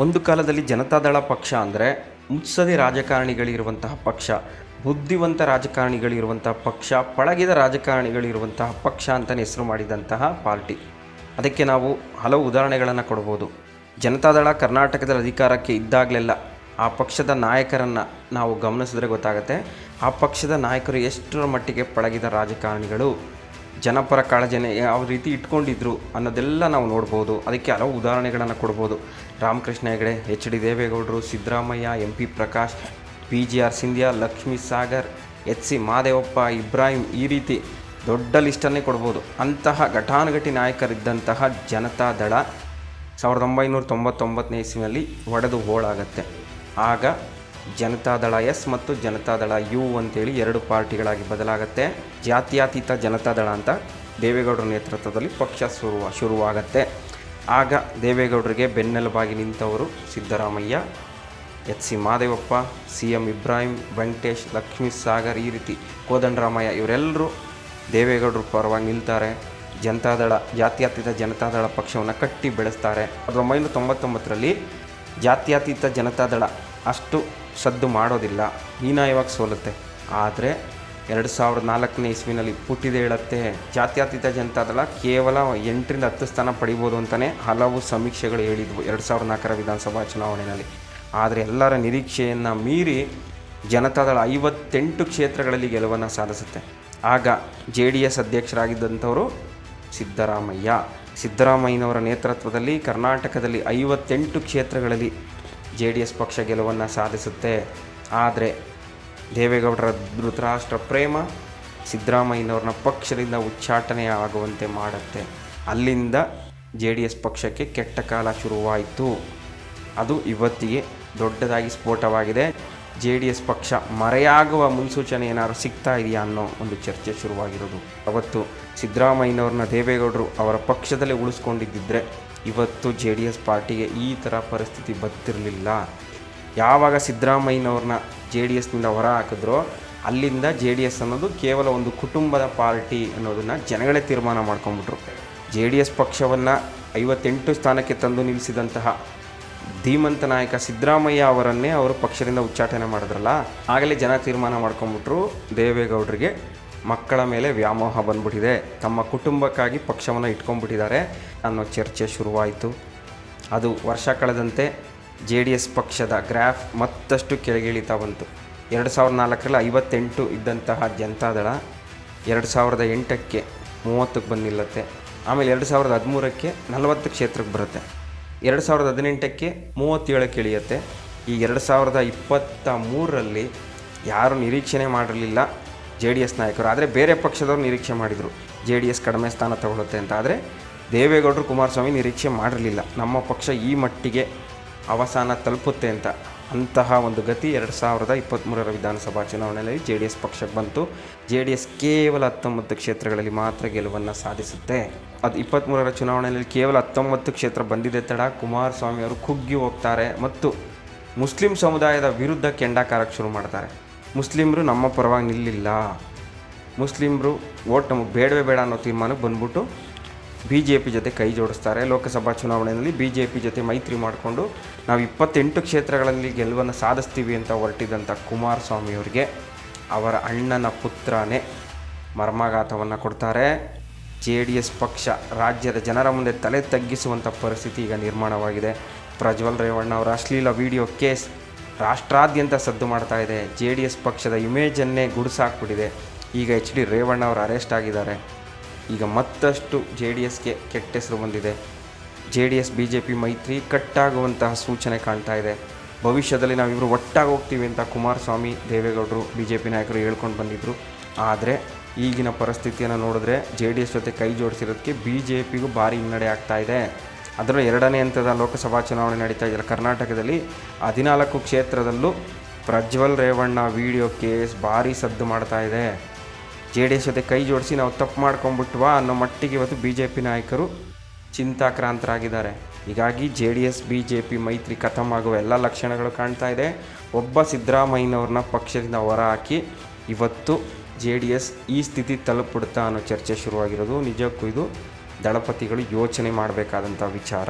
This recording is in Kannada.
ಒಂದು ಕಾಲದಲ್ಲಿ ಜನತಾದಳ ಪಕ್ಷ ಅಂದರೆ ಮುತ್ಸದಿ ರಾಜಕಾರಣಿಗಳಿರುವಂತಹ ಪಕ್ಷ, ಬುದ್ಧಿವಂತ ರಾಜಕಾರಣಿಗಳಿರುವಂತಹ ಪಕ್ಷ, ಪಳಗಿದ ರಾಜಕಾರಣಿಗಳಿರುವಂತಹ ಪಕ್ಷ ಅಂತಲೇ ಹೆಸರು ಮಾಡಿದಂತಹ ಪಾರ್ಟಿ. ಅದಕ್ಕೆ ನಾವು ಹಲವು ಉದಾಹರಣೆಗಳನ್ನು ಕೊಡ್ಬೋದು. ಜನತಾದಳ ಕರ್ನಾಟಕದ ಅಧಿಕಾರಕ್ಕೆ ಇದ್ದಾಗಲೆಲ್ಲ ಆ ಪಕ್ಷದ ನಾಯಕರನ್ನು ನಾವು ಗಮನಿಸಿದ್ರೆ ಗೊತ್ತಾಗುತ್ತೆ. ಆ ಪಕ್ಷದ ನಾಯಕರು ಎಷ್ಟರ ಮಟ್ಟಿಗೆ ಪಳಗಿದ ರಾಜಕಾರಣಿಗಳು? ಜನಪರ ಕಾಳಜಿನ ಯಾವ ರೀತಿ ಇಟ್ಕೊಂಡಿದ್ರು ಅನ್ನೋದೆಲ್ಲ ನಾವು ನೋಡ್ಬೋದು. ಅದಕ್ಕೆ ಹಲವು ಉದಾಹರಣೆಗಳನ್ನು ಕೊಡ್ಬೋದು. ರಾಮಕೃಷ್ಣ ಹೆಗಡೆ, ಎಚ್ ಡಿ ದೇವೇಗೌಡರು, Siddaramaiah, M P Prakash, P G R Sindhya, Lakshmi Sagar, H C Mahadevappa, Ibrahim ಈ ರೀತಿ ದೊಡ್ಡ ಲಿಸ್ಟನ್ನೇ ಕೊಡ್ಬೋದು. ಅಂತಹ ಘಟಾನುಘಟಿ ನಾಯಕರಿದ್ದಂತಹ ಜನತಾ ದಳ ಸಾವಿರದ ಒಂಬೈನೂರ ತೊಂಬತ್ತೊಂಬತ್ತನೇ ಇಸ್ವಿನಲ್ಲಿ ಒಡೆದು ಹೋಳಾಗತ್ತೆ. ಆಗ ಜನತಾದಳ ಎಸ್ ಮತ್ತು ಜನತಾದಳ ಯು ಅಂತೇಳಿ ಎರಡು ಪಾರ್ಟಿಗಳಾಗಿ ಬದಲಾಗುತ್ತೆ. ಜಾತ್ಯತೀತ ಜನತಾದಳ ಅಂತ ದೇವೇಗೌಡರ ನೇತೃತ್ವದಲ್ಲಿ ಪಕ್ಷ ಶುರುವ ಶುರುವಾಗತ್ತೆ. ಆಗ ದೇವೇಗೌಡರಿಗೆ ಬೆನ್ನೆಲುಬಾಗಿ ನಿಂತವರು Siddaramaiah, H C Mahadevappa, C M Ibrahim, Venkatesh, Lakshmi Sagar ಈ ರೀತಿ ಕೋದಂಡರಾಮಯ್ಯ ಇವರೆಲ್ಲರೂ ದೇವೇಗೌಡರು ಪರವಾಗಿ ನಿಲ್ತಾರೆ. ಜನತಾದಳ, ಜಾತ್ಯತೀತ ಜನತಾದಳ ಪಕ್ಷವನ್ನು ಕಟ್ಟಿ ಬೆಳೆಸ್ತಾರೆ. ಸಾವಿರದ ಒಂಬೈನೂರ ತೊಂಬತ್ತೊಂಬತ್ತರಲ್ಲಿ ಜಾತ್ಯತೀತ ಜನತಾದಳ ಅಷ್ಟು ಸದ್ದು ಮಾಡೋದಿಲ್ಲ. ಹೀನಾಯವಾಗಿ ಸೋಲುತ್ತೆ. ಆದರೆ ಎರಡು ಸಾವಿರದ ನಾಲ್ಕನೇ ಇಸ್ವಿನಲ್ಲಿ ಪುಟ್ಟಿದೆ ಹೇಳುತ್ತೆ. ಜಾತ್ಯತೀತ ಜನತಾದಳ ಕೇವಲ ಎಂಟರಿಂದ ಹತ್ತು ಸ್ಥಾನ ಪಡಿಬೋದು ಅಂತಲೇ ಹಲವು ಸಮೀಕ್ಷೆಗಳು ಹೇಳಿದ್ವು ಎರಡು ಸಾವಿರದ ನಾಲ್ಕರ ವಿಧಾನಸಭಾ ಚುನಾವಣೆಯಲ್ಲಿ. ಆದರೆ ಎಲ್ಲರ ನಿರೀಕ್ಷೆಯನ್ನು ಮೀರಿ ಜನತಾದಳ ಐವತ್ತೆಂಟು ಕ್ಷೇತ್ರಗಳಲ್ಲಿ ಗೆಲುವನ್ನು ಸಾಧಿಸುತ್ತೆ. ಆಗ ಜೆ ಡಿ ಎಸ್ ಅಧ್ಯಕ್ಷರಾಗಿದ್ದಂಥವರು ಸಿದ್ದರಾಮಯ್ಯ. ಸಿದ್ದರಾಮಯ್ಯನವರ ನೇತೃತ್ವದಲ್ಲಿ ಕರ್ನಾಟಕದಲ್ಲಿ ಐವತ್ತೆಂಟು ಕ್ಷೇತ್ರಗಳಲ್ಲಿ ಜೆ ಡಿ ಎಸ್ ಪಕ್ಷ ಗೆಲುವನ್ನು ಸಾಧಿಸುತ್ತೆ. ಆದರೆ ದೇವೇಗೌಡರ ಧೃತರಾಷ್ಟ್ರ ಪ್ರೇಮ ಸಿದ್ದರಾಮಯ್ಯನವ್ರನ್ನ ಪಕ್ಷದಿಂದ ಉಚ್ಚಾಟನೆ ಆಗುವಂತೆ ಮಾಡುತ್ತೆ. ಅಲ್ಲಿಂದ ಜೆ ಡಿ ಎಸ್ ಪಕ್ಷಕ್ಕೆ ಕೆಟ್ಟ ಕಾಲ ಶುರುವಾಯಿತು. ಅದು ಇವತ್ತಿಗೆ ದೊಡ್ಡದಾಗಿ ಸ್ಫೋಟವಾಗಿದೆ. ಜೆ ಡಿ ಎಸ್ ಪಕ್ಷ ಮರೆಯಾಗುವ ಮುನ್ಸೂಚನೆ ಏನಾದ್ರು ಸಿಗ್ತಾ ಇದೆಯಾ ಅನ್ನೋ ಒಂದು ಚರ್ಚೆ ಶುರುವಾಗಿರೋದು. ಅವತ್ತು ಸಿದ್ದರಾಮಯ್ಯನವ್ರನ್ನ ದೇವೇಗೌಡರು ಅವರ ಪಕ್ಷದಲ್ಲೇ ಉಳಿಸ್ಕೊಂಡಿದ್ದಿದ್ರೆ ಇವತ್ತು ಜೆ ಡಿ ಎಸ್ ಪಾರ್ಟಿಗೆ ಈ ಥರ ಪರಿಸ್ಥಿತಿ ಬರ್ತಿರಲಿಲ್ಲ. ಯಾವಾಗ ಸಿದ್ದರಾಮಯ್ಯನವ್ರನ್ನ ಜೆ ಡಿ ಎಸ್ನಿಂದ ಹೊರ ಹಾಕಿದ್ರೋ ಅಲ್ಲಿಂದ ಜೆ ಡಿ ಎಸ್ ಅನ್ನೋದು ಕೇವಲ ಒಂದು ಕುಟುಂಬದ ಪಾರ್ಟಿ ಅನ್ನೋದನ್ನು ಜನಗಳೇ ತೀರ್ಮಾನ ಮಾಡ್ಕೊಂಬಿಟ್ರು ಜೆ ಡಿ ಎಸ್ ಪಕ್ಷವನ್ನು ಐವತ್ತೆಂಟು ಸ್ಥಾನಕ್ಕೆ ತಂದು ನಿಲ್ಲಿಸಿದಂತಹ ಧೀಮಂತ ನಾಯಕ ಸಿದ್ದರಾಮಯ್ಯ ಅವರನ್ನೇ ಅವರು ಪಕ್ಷದಿಂದ ಉಚ್ಚಾಟನೆ ಮಾಡಿದ್ರಲ್ಲ, ಆಗಲೇ ಜನ ತೀರ್ಮಾನ ಮಾಡ್ಕೊಂಬಿಟ್ರು ದೇವೇಗೌಡರಿಗೆ. ಮಕ್ಕಳ ಮೇಲೆ ವ್ಯಾಮೋಹ ಬಂದ್ಬಿಟ್ಟಿದೆ. ತಮ್ಮ ಕುಟುಂಬಕ್ಕಾಗಿ ಪಕ್ಷವನ್ನು ಇಟ್ಕೊಂಡ್ಬಿಟ್ಟಿದ್ದಾರೆ. ಅನ್ನೋ ಚರ್ಚೆ ಶುರುವಾಯಿತು. ಅದು ವರ್ಷ ಕಳೆದಂತೆ ಜೆ ಡಿ ಎಸ್ ಪಕ್ಷದ ಗ್ರಾಫ್ ಮತ್ತಷ್ಟು ಕೆಳಗಿಳಿತಾ ಬಂತು. ಎರಡು ಸಾವಿರದ ನಾಲ್ಕರಲ್ಲಿ ಐವತ್ತೆಂಟು ಇದ್ದಂತಹ ಜನತಾದಳ ಎರಡು ಸಾವಿರದ ಎಂಟಕ್ಕೆ ಮೂವತ್ತಕ್ಕೆ ಬಂದು ಆಮೇಲೆ ಎರಡು ಸಾವಿರದ ಹದಿಮೂರಕ್ಕೆ ನಲವತ್ತು ಕ್ಷೇತ್ರಕ್ಕೆ ಬರುತ್ತೆ. ಎರಡು ಸಾವಿರದ ಹದಿನೆಂಟಕ್ಕೆ ಮೂವತ್ತೇಳಕ್ಕೆ ಇಳಿಯುತ್ತೆ. ಈ ಎರಡು ಸಾವಿರದ ಇಪ್ಪತ್ತ ಮೂರರಲ್ಲಿ ಯಾರು ನಿರೀಕ್ಷಣೆ ಮಾಡಿರಲಿಲ್ಲ. ಜೆ ಡಿ ಎಸ್ ನಾಯಕರು. ಆದರೆ ಬೇರೆ ಪಕ್ಷದವರು ನಿರೀಕ್ಷೆ ಮಾಡಿದರು. ಜೆ ಡಿ ಎಸ್ ಕಡಿಮೆ ಸ್ಥಾನ ತಗೊಳುತ್ತೆ ಅಂತ. ಆದರೆ ದೇವೇಗೌಡರು ಕುಮಾರಸ್ವಾಮಿ ನಿರೀಕ್ಷೆ ಮಾಡಿರಲಿಲ್ಲ. ನಮ್ಮ ಪಕ್ಷ ಈ ಮಟ್ಟಿಗೆ ಅವಸಾನ ತಲುಪುತ್ತೆ ಅಂತ. ಅಂತಹ ಒಂದು ಗತಿ ಎರಡು ಸಾವಿರದ ಇಪ್ಪತ್ತ್ಮೂರರ ವಿಧಾನಸಭಾ ಚುನಾವಣೆಯಲ್ಲಿ ಜೆ ಡಿ ಎಸ್ ಪಕ್ಷಕ್ಕೆ ಬಂತು. ಜೆ ಡಿ ಎಸ್ ಕೇವಲ ಹತ್ತೊಂಬತ್ತು ಕ್ಷೇತ್ರಗಳಲ್ಲಿ ಮಾತ್ರ ಗೆಲುವನ್ನು ಸಾಧಿಸುತ್ತೆ. ಅದು ಇಪ್ಪತ್ತ್ಮೂರರ ಚುನಾವಣೆಯಲ್ಲಿ ಕೇವಲ ಹತ್ತೊಂಬತ್ತು ಕ್ಷೇತ್ರ ಬಂದಿದೆ ತಡ. ಕುಮಾರಸ್ವಾಮಿ ಅವರು ಕುಗ್ಗಿ ಹೋಗ್ತಾರೆ ಮತ್ತು ಮುಸ್ಲಿಂ ಸಮುದಾಯದ ವಿರುದ್ಧ ಕೆಂಡಕಾರಕ್ಕೆ ಶುರು ಮಾಡ್ತಾರೆ. ಮುಸ್ಲಿಮರು ನಮ್ಮ ಪರವಾಗಿ ನಿಲ್ಲಿಲ್ಲ. ಮುಸ್ಲಿಮರು ಓಟ್ ನಮಗೆ ಬೇಡವೇ ಬೇಡ ಅನ್ನೋ ತೀರ್ಮಾನಕ್ಕೆ ಬಂದ್ಬಿಟ್ಟು ಬಿ ಜೆ ಪಿ ಜೊತೆ ಕೈ ಜೋಡಿಸ್ತಾರೆ. ಲೋಕಸಭಾ ಚುನಾವಣೆಯಲ್ಲಿ ಬಿ ಜೆ ಪಿ ಜೊತೆ ಮೈತ್ರಿ ಮಾಡಿಕೊಂಡು ನಾವು ಇಪ್ಪತ್ತೆಂಟು ಕ್ಷೇತ್ರಗಳಲ್ಲಿ ಗೆಲುವನ್ನು ಸಾಧಿಸ್ತೀವಿ ಅಂತ ಹೊರಟಿದ್ದಂಥ ಕುಮಾರಸ್ವಾಮಿ ಅವರಿಗೆ ಅವರ ಅಣ್ಣನ ಪುತ್ರನೇ ಮರ್ಮಾಘಾತವನ್ನು ಕೊಡ್ತಾರೆ. ಜೆ ಡಿ ಎಸ್ ಪಕ್ಷ ರಾಜ್ಯದ ಜನರ ಮುಂದೆ ತಲೆ ತಗ್ಗಿಸುವಂಥ ಪರಿಸ್ಥಿತಿ ಈಗ ನಿರ್ಮಾಣವಾಗಿದೆ. ಪ್ರಜ್ವಲ್ ರೇವಣ್ಣ ಅವರ ಅಶ್ಲೀಲ ವಿಡಿಯೋ ಕೇಸ್ ರಾಷ್ಟ್ರಾದ್ಯಂತ ಸದ್ದು ಮಾಡ್ತಾ ಇದೆ. ಜೆ ಡಿ ಎಸ್ ಪಕ್ಷದ ಇಮೇಜನ್ನೇ ಗುಡಿಸಾಕ್ಬಿಟ್ಟಿದೆ. ಈಗ ಎಚ್ ಡಿ ರೇವಣ್ಣ ಅವರು ಅರೆಸ್ಟ್ ಆಗಿದ್ದಾರೆ. ಈಗ ಮತ್ತಷ್ಟು ಜೆ ಡಿ ಎಸ್ಗೆ ಕೆಟ್ಟ ಹೆಸರು ಬಂದಿದೆ. J D S, B J P ಮೈತ್ರಿ ಕಟ್ಟಾಗುವಂತಹ ಸೂಚನೆ ಕಾಣ್ತಾ ಇದೆ. ಭವಿಷ್ಯದಲ್ಲಿ ನಾವಿಬ್ಬರು ಒಟ್ಟಾಗಿ ಹೋಗ್ತೀವಿ ಅಂತ ಕುಮಾರಸ್ವಾಮಿ, ದೇವೇಗೌಡರು, ಬಿ ಜೆ ಪಿ ನಾಯಕರು ಹೇಳ್ಕೊಂಡು ಬಂದಿದ್ದರು ಆದರೆ ಈಗಿನ ಪರಿಸ್ಥಿತಿಯನ್ನು ನೋಡಿದ್ರೆ ಜೆ ಡಿ ಎಸ್ ಜೊತೆ ಕೈ ಜೋಡಿಸಿರೋದಕ್ಕೆ ಬಿ ಜೆ ಪಿಗೂ ಭಾರಿ ಹಿನ್ನಡೆ ಆಗ್ತಾ ಇದೆ. ಅದರ ಎರಡನೇ ಹಂತದ ಲೋಕಸಭಾ ಚುನಾವಣೆ ನಡೀತಾ ಇದೆ ಕರ್ನಾಟಕದಲ್ಲಿ ಹದಿನಾಲ್ಕು ಕ್ಷೇತ್ರದಲ್ಲೂ ಪ್ರಜ್ವಲ್ ರೇವಣ್ಣ ವಿಡಿಯೋ ಕೇಸ್ ಭಾರಿ ಸದ್ದು ಮಾಡ್ತಾ ಇದೆ. ಜೆ ಡಿ ಎಸ್ ಜೊತೆ ಕೈ ಜೋಡಿಸಿ ನಾವು ತಪ್ಪು ಮಾಡ್ಕೊಂಬಿಟ್ವಾ ಅನ್ನೋ ಮಟ್ಟಿಗೆ ಇವತ್ತು ಬಿ ಜೆ ಪಿ ನಾಯಕರು ಚಿಂತಾಕ್ರಾಂತರಾಗಿದ್ದಾರೆ. ಹೀಗಾಗಿ J D S, B J P ಮೈತ್ರಿ ಕಥಮ್ ಆಗುವ ಎಲ್ಲ ಲಕ್ಷಣಗಳು ಕಾಣ್ತಾ ಇದೆ. ಒಬ್ಬ ಸಿದ್ದರಾಮಯ್ಯನವ್ರನ್ನ ಪಕ್ಷದಿಂದ ಹೊರಹಾಕಿ ಇವತ್ತು ಜೆ ಡಿ ಎಸ್ ಈ ಸ್ಥಿತಿ ತಲುಪಿಡುತ್ತಾ ಅನ್ನೋ ಚರ್ಚೆ ಶುರುವಾಗಿರೋದು. ನಿಜಕ್ಕೂ ಇದು ದಳಪತಿಗಳು ಯೋಚನೆ ಮಾಡಬೇಕಾದಂಥ ವಿಚಾರ.